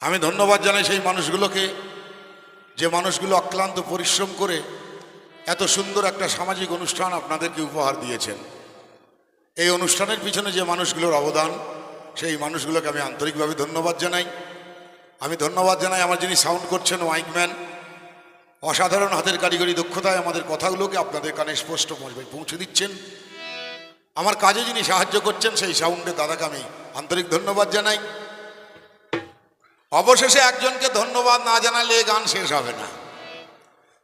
আমি ধন্যবাদ জানাই সেই মানুষগুলোকে, যে মানুষগুলো অক্লান্ত পরিশ্রম করে এত সুন্দর একটা সামাজিক অনুষ্ঠান আপনাদেরকে উপহার দিয়েছেন। এই অনুষ্ঠানের পিছনে যে মানুষগুলোর অবদান, সেই মানুষগুলোকে আমি আন্তরিকভাবে ধন্যবাদ জানাই। আমি ধন্যবাদ জানাই আমার যিনি সাউন্ড করছেন ওয়াইকম্যান অসাধারণ হাতের কারিগরি দক্ষতায় আমাদের কথাগুলোকে আপনাদের কানে স্পষ্ট পৌঁছে- দিচ্ছেন। আমার কাজে যিনি সাহায্য করছেন, সেই সাউন্ডের দাদাকে আমি আন্তরিক ধন্যবাদ জানাই। অবশেষে একজনকে ধন্যবাদ না জানালে এ গান শেষ হবে না।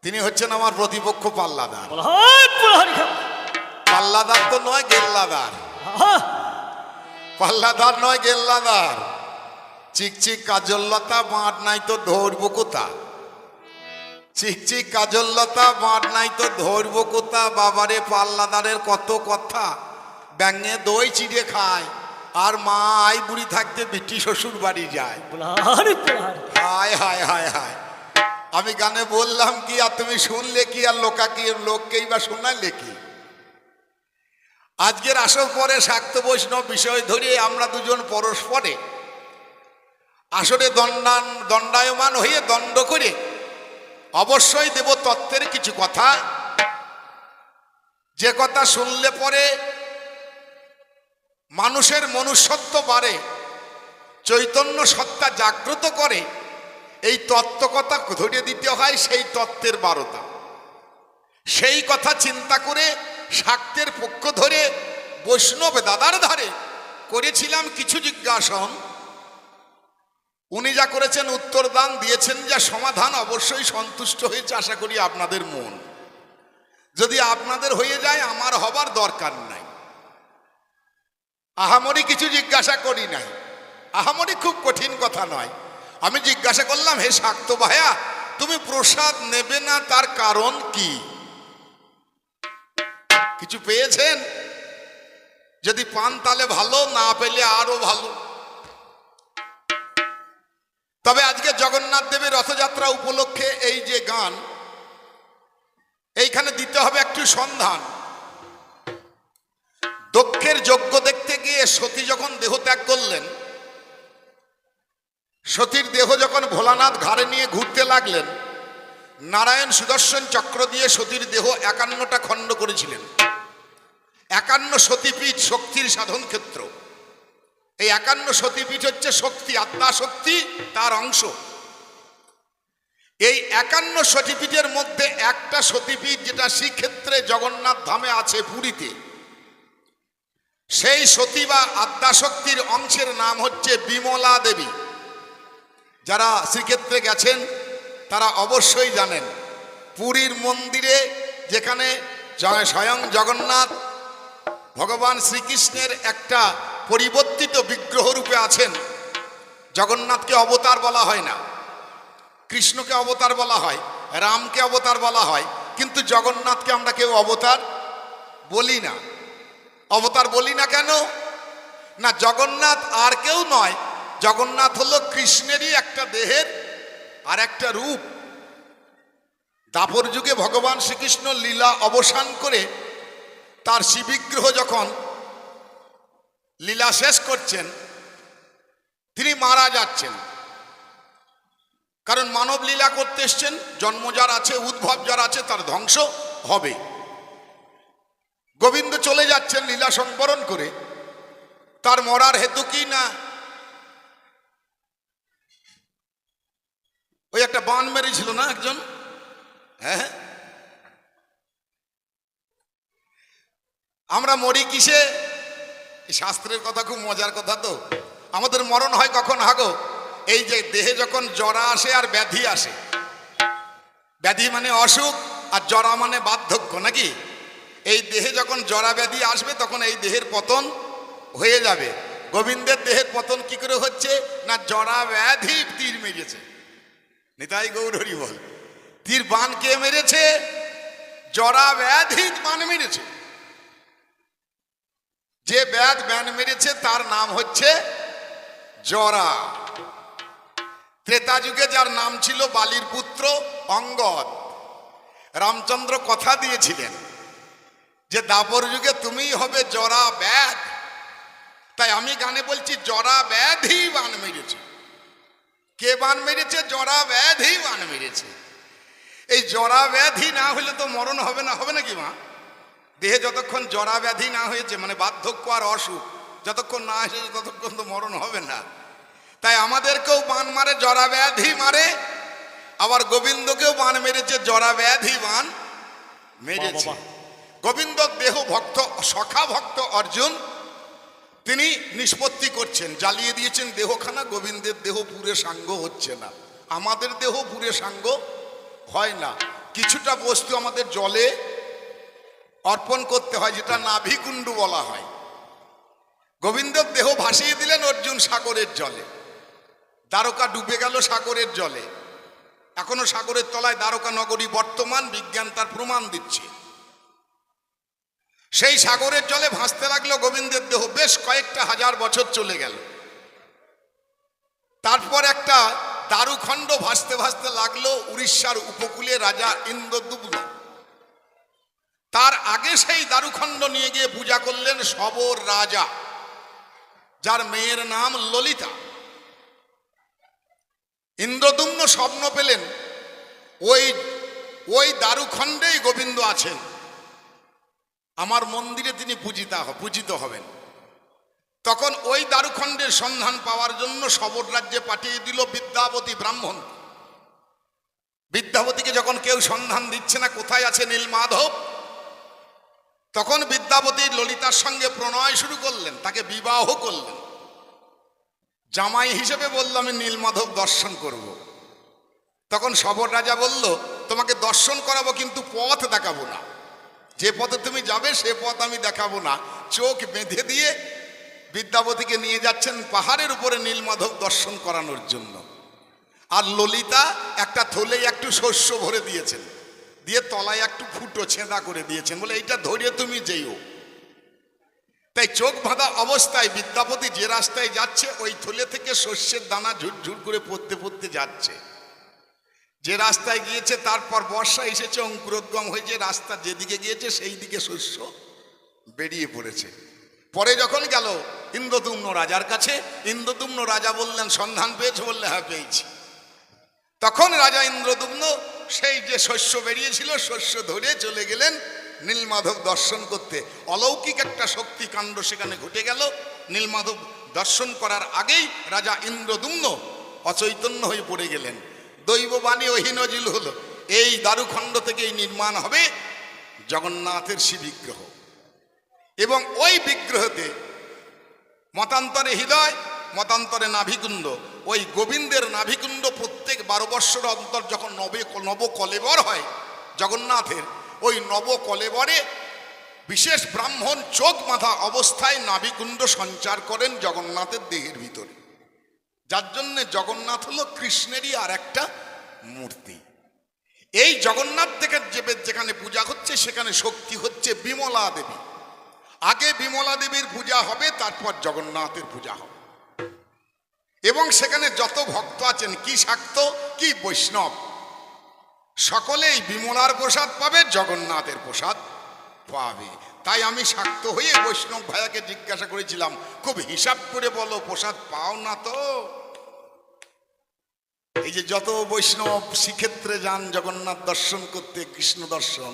তিনি হচ্ছেন আমার প্রতিপক্ষ পাল্লাদার। পাল্লাদার তো নয় গেল্লাদার। পাল্লাদার নয় গেল্লাদার। চিকচিক কাজল্লতা মাঠ নাই তো ধরবো কোথা? চিকচিক কাজল্লতা মাঠ নাই তো ধরবো কোথা? বাবারে পাল্লাদারের কত কথা। ব্যাঙে দই চিড়ে খায়। আর মা আই বুড়ি থাকতে বিটি শ্বশুর বাড়ি যায়। হায় হায় হায় হায়। আমি গানে বললাম কি আর তুমি শুনলে কি আর লোকা কি লোককেই বা শোনালে কি? আজকের আসর পরে শাক্ত বৈষ্ণব বিষয় ধরে আমরা দুজন পরস্পরে আসরে দণ্ডান দণ্ডায়মান হয়ে দণ্ড করে অবশ্যই দেব তত্ত্বের কিছু কথা যে কথা শুনলে পরে মানুষের মনুষ্যত্ব বাড়ে, চৈতন্য সত্তা জাগ্রত করে, এই তত্ত্বকথা ধরিয়ে দিতে হয় সেই তত্ত্বের বারতা। সেই কথা চিন্তা করে শাক্তের পক্ষ ধরে বৈষ্ণব দাদার ধারে করেছিলাম কিছু জিজ্ঞাসন। উনি যা করেছেন উত্তর দান দিয়েছেন, যা সমাধান অবশ্যই সন্তুষ্ট হয়েছে, আশা করি আপনাদের মন। যদি আপনাদের হয়ে যায়, আমার হবার দরকার নাই। আহামরি কিছু জিজ্ঞাসা করি নাই। আহামরি খুব কঠিন কথা নয়। আমি জিজ্ঞাসা করলাম, হে শাক্ত ভাইয়া তুমি প্রসাদ নেবে না, তার কারণ কি? কিছু পেয়েছেন? যদি পান তাহলে ভালো, না পেলে আরও ভালো। তবে আজকে জগন্নাথ দেবের রথযাত্রা উপলক্ষে এই যে গান, এইখানে দিতে হবে একটু সন্ধান। দক্ষের যোগ্য সতী যখন দেহ ত্যাগ করলেন, সতীর দেহ যখন ভোলানাথ ঘাড়ে নিয়ে ঘুরতে লাগলেন, নারায়ণ সুদর্শন চক্র দিয়ে সতীর দেহ একান্নটা খণ্ড করেছিলেন। একান্ন সতীপীঠ শক্তির সাধন ক্ষেত্র। এই একান্ন সতীপীঠ হচ্ছে শক্তি, আত্মা শক্তি, তার অংশ। এই একান্ন সতীপীঠের মধ্যে একটা সতীপীঠ যেটা শ্রীক্ষেত্রে জগন্নাথ ধামে আছে পুরীতে সেই সতী বা আদ্যাশক্তির অংশের নাম হচ্ছে বিমলা দেবী। যারা শ্রীক্ষেত্রে গেছেন, তারা অবশ্যই জানেন, পুরীর মন্দিরে যেখানে স্বয়ং জগন্নাথ, ভগবান শ্রীকৃষ্ণের একটা পরিবর্তিত বিগ্রহ রূপে আছেন। জগন্নাথকে অবতার বলা হয় না, কৃষ্ণকে অবতার বলা হয়, রামকে অবতার বলা হয়, কিন্তু জগন্নাথকে আমরা কেউ অবতার বলি না। অবতার বলি না কেন? না, জগন্নাথ আর কেউ নয়। জগন্নাথ হলো কৃষ্ণেরই একটা দেহের আর একটা রূপ। দাপর যুগে ভগবান শ্রীকৃষ্ণ লীলা অবসান করে তার শিবিগ্রহ যখন লীলা শেষ করছেন, তিনি মারা যাচ্ছেন। কারণ মানব লীলা করতে এসছেন, জন্ম যার আছে, উদ্ভব যার আছে, তার ধ্বংস হবে। গোবিন্দ চলে যাচ্ছেন লীলা সংবরণ করে। তার মরার হেতু কি না? ওই একটা বান মেরেছিল না একজন? হ্যাঁ আমরা মরি কিসে? শাস্ত্রের কথা খুব মজার কথা তো। আমাদের মরণ হয় কখন, হাগো? এই যে দেহে যখন জরা আসে আর ব্যাধি আসে। ব্যাধি মানে অসুখ আর জরা মানে বার্ধক্য, নাকি? এই দেহে যখন জরা ব্যাধি আসবে, তখন এই দেহের পতন হয়ে যাবে। গোবিন্দের দেহের পতন কি করে হচ্ছে? না জরা ব্যাধি তীর মেরেছে। নিতাই গৌরহরি বল, তীর বান কে মেরেছে? জরা ব্যাধি বান মেরেছে। যে ব্যাধ ব্যান মেরেছে, তার নাম হচ্ছে জরা। ত্রেতা যুগে যার নাম ছিল বালির পুত্র অঙ্গদ। রামচন্দ্র কথা দিয়েছিলেন যে দাপর যুগে তুমিই হবে জরা ব্যাধ। তাই আমি গানে বলছি জরা ব্যাধই বান মেরেছে। কে বান মেরেছে? জরা ব্যাধি বান মেরেছে। এই জরা ব্যাধি না হলে তো মরণ হবে না হবে নাকি মা? দেহে যতক্ষণ জরা ব্যাধি না হয়েছে মানে বার্ধক্য আর অসুখ যতক্ষণ না এসেছে ততক্ষণ তো মরণ হবে না। তাই আমাদেরকেও বান মারে জরা ব্যাধি মারে। আবার গোবিন্দকেও বান মেরেছে জরা ব্যাধি বান মেরেছে। গোবিন্দ দেহ ভক্ত, সখা ভক্ত অর্জুন, তিনি নিষ্পত্তি করছেন, জ্বালিয়ে দিয়েছেন দেহখানা, গোবিন্দের দেহ পুরে সাঙ্গ হচ্ছে না। আমাদের দেহ পুরে সাঙ্গ হয় না। কিছুটা বস্তু আমাদের জলে অর্পণ করতে হয়, যেটা নাভিকুণ্ডু বলা হয়। গোবিন্দের দেহ ভাসিয়ে দিলেন অর্জুন সাগরের জলে। দ্বারকা ডুবে গেল সাগরের জলে। এখনও সাগরের তলায় দ্বারকা নগরী বর্তমান, বিজ্ঞান তার প্রমাণ দিচ্ছে। সেই সাগরের জলে ভাসতে লাগল গোবিন্দের দেহ। বেশ কয়েকটা হাজার বছর চলে গেল। তারপর একটা দারুখণ্ড ভাসতে ভাসতে লাগল উড়িষ্যার উপকূলে রাজা ইন্দ্রদুগ্ন তার আগে সেই দারুখণ্ড নিয়ে গিয়ে পূজা করলেন সবর রাজা, যার মেয়ের নাম ললিতা। ইন্দ্রদুম্ন স্বপ্ন পেলেন, ওই ওই দারুখণ্ডেই গোবিন্দ আছেন। আমার মন্দিরে তিনি পূজিতা পূজিত হবেন। তখন ওই দারুখণ্ডের সন্ধান পাওয়ার জন্য সবর রাজ্যে পাঠিয়ে দিল বিদ্যাবতী ব্রাহ্মণ। বিদ্যাবতীকে যখন কেউ সন্ধান দিচ্ছে না, কোথায় আছে নীলমাধব তখন বিদ্যাবতী ললিতার সঙ্গে প্রণয় শুরু করলেন, তাকে বিবাহ করলেন। জামাই হিসেবে বলল, আমি নীলমাধব দর্শন করব। তখন সবর রাজা বলল, তোমাকে দর্শন করাবো, কিন্তু পথ দেখাবো না। যে পথে তুমি যাবে, সে পথ আমি দেখাবো না। চোখ বেঁধে দিয়ে বিদ্যাপতিকে নিয়ে যাচ্ছেন পাহাড়ের উপরে নীলমাধব দর্শন করানোর জন্য। আর ললিতা একটা থলে একটু শস্য ভরে দিয়েছেন। দিয়ে তলায় একটু ফুটো ছেঁদা করে দিয়েছেন। বলে, এইটা ধরে তুমি যেও তাই চোখ বাঁধা অবস্থায় বিদ্যাপতি যে রাস্তায় যাচ্ছে, ওই থলে থেকে শস্যের দানা ঝুরঝুর করে পড়তে পড়তে যাচ্ছে। যে রাস্তায় গিয়েছে তারপর বর্ষা এসেছে, অঙ্কুরোদ্গম হয়েছে রাস্তা যেদিকে গিয়েছে সেই দিকে শস্য বেরিয়ে পড়েছে। পরে যখন গেল ইন্দ্রদুম্ন রাজার কাছে, ইন্দ্রদুম্ন রাজা বললেন, সন্ধান পেয়েছে বললে হ্যাঁ পেয়েছি। তখন রাজা ইন্দ্রদুম্ন সেই যে শস্য বেরিয়েছিল, শস্য ধরে চলে গেলেন নীলমাধব দর্শন করতে। অলৌকিক একটা শক্তি কাণ্ড সেখানে ঘটে গেল। নীলমাধব দর্শন করার আগেই রাজা ইন্দ্রদুম্ন অচৈতন্য হয়ে পড়ে গেলেন। দৈববাণী অহিনজিল হলো। এই দারুখণ্ড থেকেই নির্মাণ হবে জগন্নাথের শিবিগ্রহ এবং ওই বিগ্রহতে মতান্তরে হৃদয়, মতান্তরে নাভিকুণ্ড, ওই গোবিন্দের নাভিকুণ্ড প্রত্যেক বারো বৎসর অন্তর যখন নবে নব কলেবর হয় জগন্নাথের, ওই নব কলেবরে বিশেষ ব্রাহ্মণ চোখ মাথা অবস্থায় নাভিকুণ্ড সঞ্চার করেন জগন্নাথের দেহের ভিতরে। যার জন্যে জগন্নাথ হলো কৃষ্ণেরই আর একটা মূর্তি। এই জগন্নাথ থেকে যেখানে পূজা হচ্ছে, সেখানে শক্তি হচ্ছে বিমলা দেবী। আগে বিমলা দেবীর পূজা হবে, তারপর জগন্নাথের পূজা হবে। এবং সেখানে যত ভক্ত আছেন, কি শাক্ত, কি বৈষ্ণব, সকলেই বিমলার প্রসাদ পাবে, জগন্নাথের প্রসাদ পাবে। তাই আমি শাক্ত হয়ে বৈষ্ণব ভাইয়াকে জিজ্ঞাসা করেছিলাম, খুব হিসাব করে বলো, প্রসাদ পাও না তো? এই যে যত বৈষ্ণব শ্রীক্ষেত্রে যান জগন্নাথ দর্শন করতে কৃষ্ণ দর্শন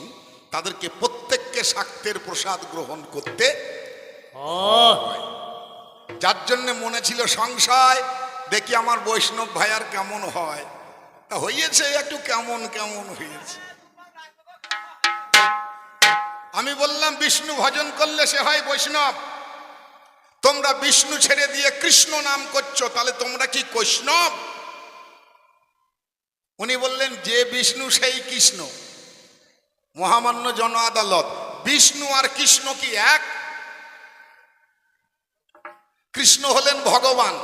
তাদেরকে প্রত্যেককে শাক্তের প্রসাদ গ্রহণ করতে যার জন্য মনে ছিল সংশয় দেখি আমার বৈষ্ণব ভাইয়ার কেমন হয়। তা হয়েছে একটু কেমন কেমন হয়েছে আমি বললাম বিষ্ণু ভজন করলে সে হয় বৈষ্ণব। তোমরা বিষ্ণু ছেড়ে দিয়ে কৃষ্ণ নাম করছ তাহলে তোমরা কি বৈষ্ণব উনি বললেন, যে বিষ্ণু সেই কৃষ্ণ। মহামান্য জন আদালত বিষ্ণু আর কৃষ্ণ কি এক? কৃষ্ণ হলেন ভগবান,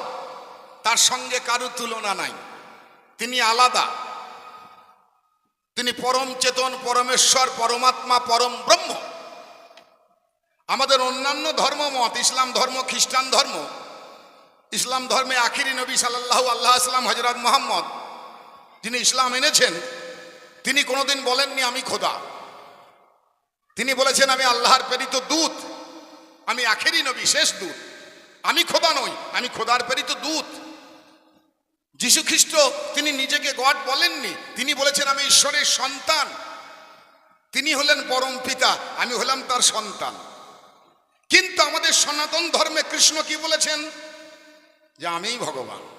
তার সঙ্গে কারও তুলনা নাই, তিনি আলাদা। তিনি পরম চেতন, পরমেশ্বর, পরমাত্মা, পরম ব্রহ্ম। আমাদের অন্যান্য ধর্মমত ইসলাম ধর্ম, খ্রিস্টান ধর্ম, ইসলাম ধর্মে আখিরি নবী সাল্লাহ আল্লাহ আসলাম হজরত মোহাম্মদ যিনি ইসলাম এনেছেন, তিনি কোনোদিন বলেননি, আমি খোদা। তিনি বলেছেন, আমি আল্লাহর প্রেরিত দূত। আমি আখেরি নবী, শেষ দূত। আমি খোদা নই, আমি খোদার প্রেরিত দূত। যীশু খ্রিস্ট, তিনি নিজেকে গড বলেননি। তিনি বলেছেন, আমি ঈশ্বরের সন্তান। তিনি হলেন পরম পিতা, আমি হলাম তার সন্তান। কিন্তু আমাদের সনাতন ধর্মে কৃষ্ণ কি বলেছেন? যে, আমিই ভগবান।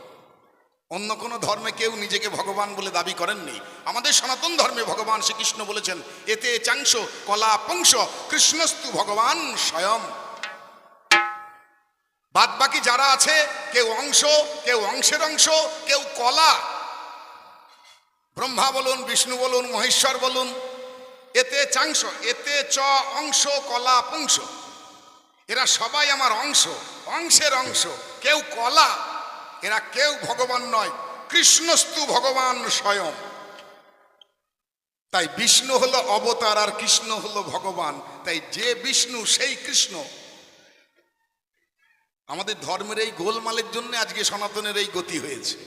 অন্য কোনো ধর্মে কেউ নিজেকে ভগবান বলে দাবি করেননি। আমাদের সনাতন ধর্মে ভগবান শ্রীকৃষ্ণ বলেছেন, এতে চাংশ কলা পংশ কৃষ্ণস্তু ভগবান স্বয়ং। বাদ বাকি যারা আছে, কেউ অংশ, কেউ অংশের অংশ, কেউ কলা। ব্রহ্মা বলুন, বিষ্ণু বলুন, মহেশ্বর বলুন, এতে চাংশ, এতে চ অংশ কলা পুংস এরা সবাই আমার অংশ, অংশের অংশ, কেউ কলা। এরা কেউ ভগবান নয়, কৃষ্ণস্তু ভগবান স্বয়ং। তাই বিষ্ণু হলো অবতার আর কৃষ্ণ হলো ভগবান। তাই যে বিষ্ণু, সেই কৃষ্ণ। আমাদের ধর্মের এই গোলমালের জন্য আজকে সনাতনের এই গতি হয়েছে।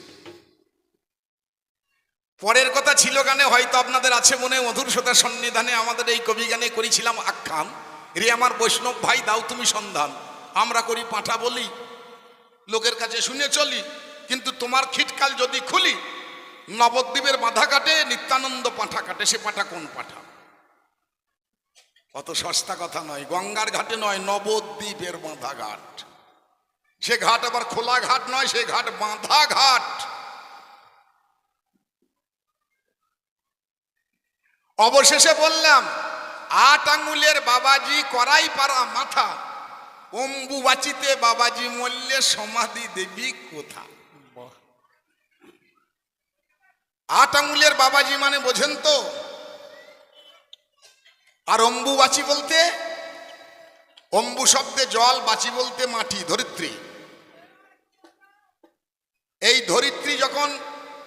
পরের কথা ছিল গানে, হয়তো আপনাদের আছে মনে, মধুর শ্রোতার সন্নিধানে আমাদের এই কবি গানে করেছিলাম আখ্যান। রে আমার বৈষ্ণব ভাই, দাও তুমি সন্ধান। আমরা করি পাঠা বলি। লোকের কাছে শুনে চলি। কিন্তু তোমার খিটকাল যদি খুলি, নবদ্বীপের বাধা কাটে, নিত্যানন্দ পাঠা কাটে, সে পাঠা কোন পাঠা? অত সস্তা কথা নয়, গঙ্গার ঘাটে নয়, নবদ্বীপের বাঁধা ঘাট। সে ঘাট আবার খোলা ঘাট নয়, সে ঘাট বাঁধা ঘাট। অবশেষে বললাম, আট আঙুলের বাবাজি করাই পারা মাথা। অম্বুবাচিতে বাবাজি মল্লে সমাধি দেবী কোথা? আট আঙুলের বাবাজি মানে বোঝেন তো? আর অম্বুবাচি বলতে? অম্বু শব্দে জল, বাচি বলতে মাটি, ধরিত্রী। এই ধরিত্রী যখন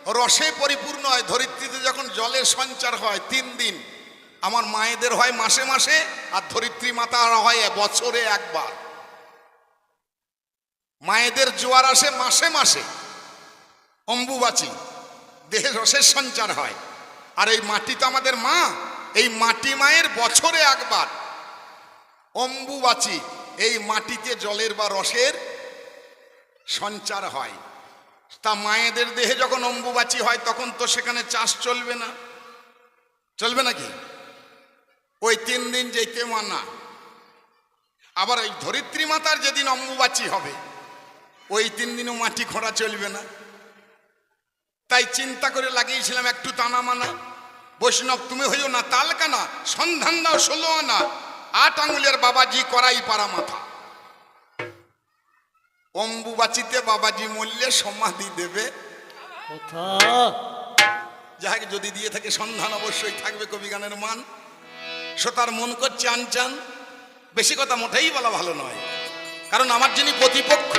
রসে পরিপূর্ণ হয়, ধরিত্রীতে যখন জলের সঞ্চার হয়, তিন দিন। আমার মায়েদের হয় মাসে মাসে, আর ধরিত্রী মাতা হয় বছরে একবার। মায়েদের জোয়ার আসে মাসে মাসে। অম্বুবাচী, দেহে রসের সঞ্চার হয়। আর এই মাটি তো আমাদের মা, এই মাটি মায়ের বছরে একবার। অম্বুবাচী, এই মাটিতে জলের বা রসের সঞ্চার হয়। তা মায়েদের দেহে যখন অম্বুবাচী হয়, তখন তো সেখানে চাষ চলবে না। চলবে নাকি ওই তিন দিন যেতে মানা। আবার ওই ধরিত্রী মাতার যেদিন অম্বুবাচী হবে ওই তিন দিনও মাটি খোঁড়া চলবে না। তাই চিন্তা করে লাগিয়েছিলাম একটু টানা মানা বৈষ্ণব তুমি হইও না তালকানা সন্ধান দাও ষোলো আনা আট আঙুলের বাবাজি করাই পারা মাথা। অম্বুবাচিতে বাবাজি মূল্যে সমাধি দেবে। যাহাকে যদি দিয়ে থাকে সন্ধান অবশ্যই থাকবে কবি গানের মান। শ্রোতার মন করছে আনচান। বেশি কথা মোটেই বলা ভালো নয়। কারণ আমার যিনি প্রতিপক্ষ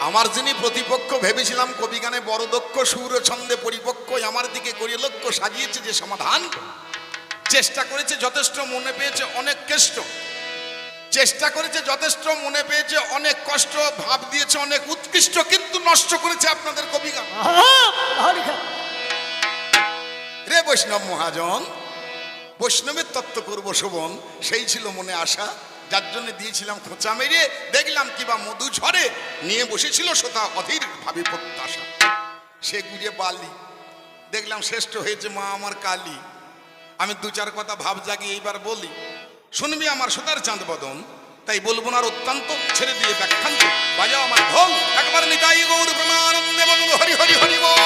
আমার যিনি প্রতিপক্ষ ভেবেছিলাম কবি গানে বড় দক্ষ, সুর ছন্দে পরিপক্ষ আমার দিকে করিয়ে লক্ষ্য সাজিয়েছে যে সমাধান। চেষ্টা করেছে যথেষ্ট, মনে পেয়েছে অনেক কেষ্ট। চেষ্টা করেছে যথেষ্ট, মনে পেয়েছে অনেক কষ্ট, ভাব দিয়েছে অনেক উৎকৃষ্ট, কিন্তু নষ্ট করেছে আপনাদের কবি গান। রে বৈষ্ণব মহাজন, বৈষ্ণবের তত্ত্ব করব শোভন, সেই ছিল মনে আশা। যার জন্য দিয়েছিলাম খোঁচা মেরে, দেখলাম কিবা মধু ঝরে, নিয়ে বসেছিল সোতা অধীর ভাবি প্রত্যাশা। সে গুজে বালি, দেখলাম শ্রেষ্ঠ হয়েছে মা আমার কালী। আমি দু চার কথা ভাব জাগিয়ে এইবার বলি, শুনবি আমার সোতার চাঁদ বদন, তাই বলব না অত্যন্ত ছেড়ে দিয়ে ব্যাখ্যান্ত বাজাও আমার ঢোল, একবার নিতাই গৌর প্রেমানন্দে বলব, হরি হরি হরি বল।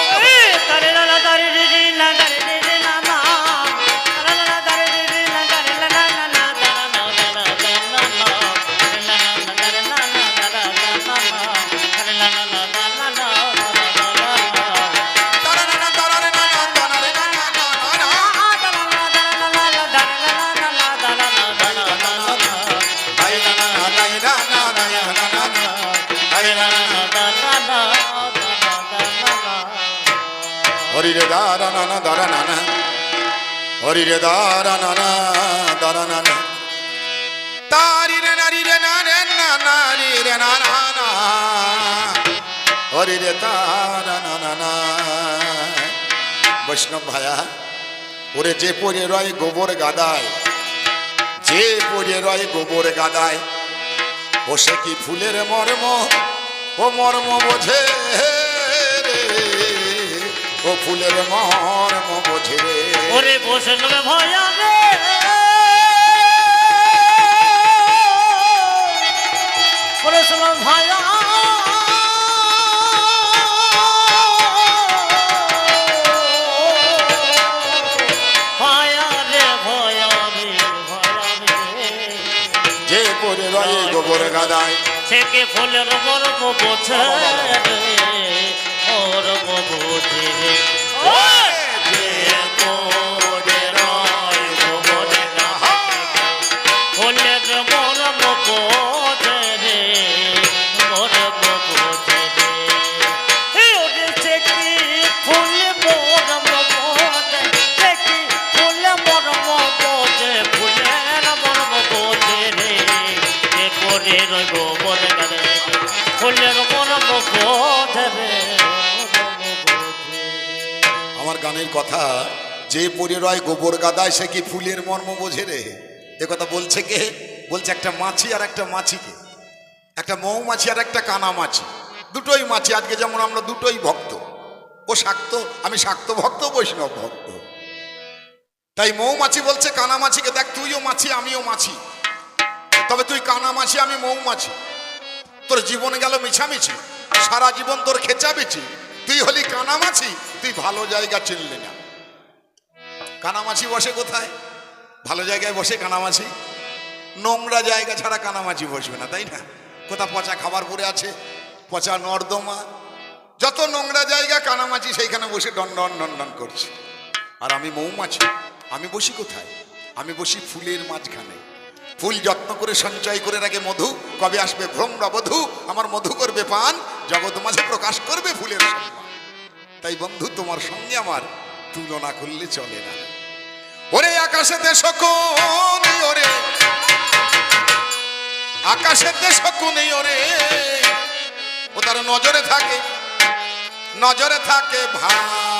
হরি রে দারা না না দারা না না হরি রে দারা না না দারা না না তারি রে নারি রে না রে না, নারি রে না না হরি রে তারা না না বৈষ্ণব ভায়া, ওরে যে পরে রয় গোবর গাদায়, যে পরে রয় গোবর গাদায় ও সে কি ফুলের মর্ম, ও মর্ম বোঝে। ও ফুলের মর্ম বোঝে ওরে বসল ভয়া রে। ওরে সব ভয়া যে পরে রয়ে গোবর গাদায়। থেকে ফুলের মর্ম বোঝে মর্ম বোঝে গানের কথা, যে পরে রয় গোবর গাদায়, সে কি ফুলের মর্ম বোঝে রে? এ কথা বলছে কে? বলছে একটা মাছি আর একটা মাছিকে। একটা মৌমাছি আর একটা কানা মাছি। দুটোই মাছি, আজকে যেমন আমরা দুটোই ভক্ত। ও শাক্ত, আমি শাক্ত ভক্ত, বৈষ্ণব ভক্ত। তাই মৌমাছি বলছে কানামাছিকে দেখ, তুইও মাছি, আমিও মাছি। তবে তুই কানামাছি আমি মৌমাছি। তোর জীবন গেল মিছামিছি, সারা জীবন তোর খেচাবিছি। তুই হলি কানামাছি, তুই ভালো জায়গা চিনলি না। কানামাছি বসে কোথায়? ভালো জায়গায় বসে কানামাছি? নোংরা জায়গা ছাড়া কানামাছি বসবে না, তাই না? কোথা পচা খাবার পরে আছে, পচা নর্দমা। যত নোংরা জায়গা কানামাছি, সেইখানে বসে ডন ডন ডন ডন করছে। আর আমি মৌমাছি, আমি বসি কোথায়? আমি বসি ফুলের মাঝখানে। ফুল যত্ন করে, সঞ্চয় করে রাখে মধু। কবে আসবে ভ্রমরা বধু? আমার মধু করবে পান, জগৎ মাঝে প্রকাশ করবে ফুলের সম্মান। তাই বন্ধু, তোমার সঙ্গে আমার তুলনা করলে চলে না। ওরে আকাশেতে শকুন, ওরে। দেশ শকুন, ওরে। ও তার নজরে থাকে নজরে থাকে ভাগা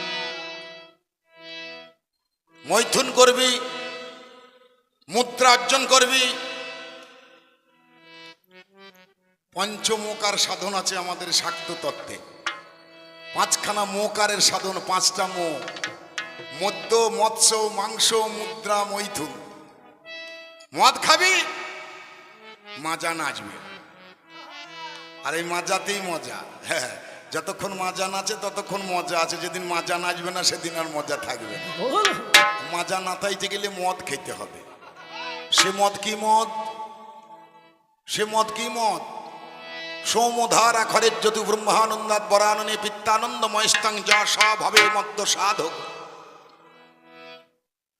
মৈথুন করবি, মুদ্রা অর্জন করবি। পঞ্চমোকার সাধন আছে আমাদের শাক্ত তত্ত্বে। পাঁচখানা মোকারের সাধন, পাঁচটা মো মদ্য, মৎস্য, মাংস, মুদ্রা, মৈথুন। মদ খাবি, মাজা নাচবে। আর এই মাজাতেই মজা। হ্যাঁ। যতক্ষণ মাজান আছে ততক্ষণ মজা আছে। যেদিন মাজান আসবে না সেদিন আর মজা থাকবে মাজা না থাইতে গেলে মদ খেতে হবে। সে মদ কি মদ? সে মদ কি মদ? সৌমধারা খরের জ্যোতি ব্রহ্মানন্দাত বরাননে পিত্তানন্দ ময়স্তাং যা মদ্য সাধক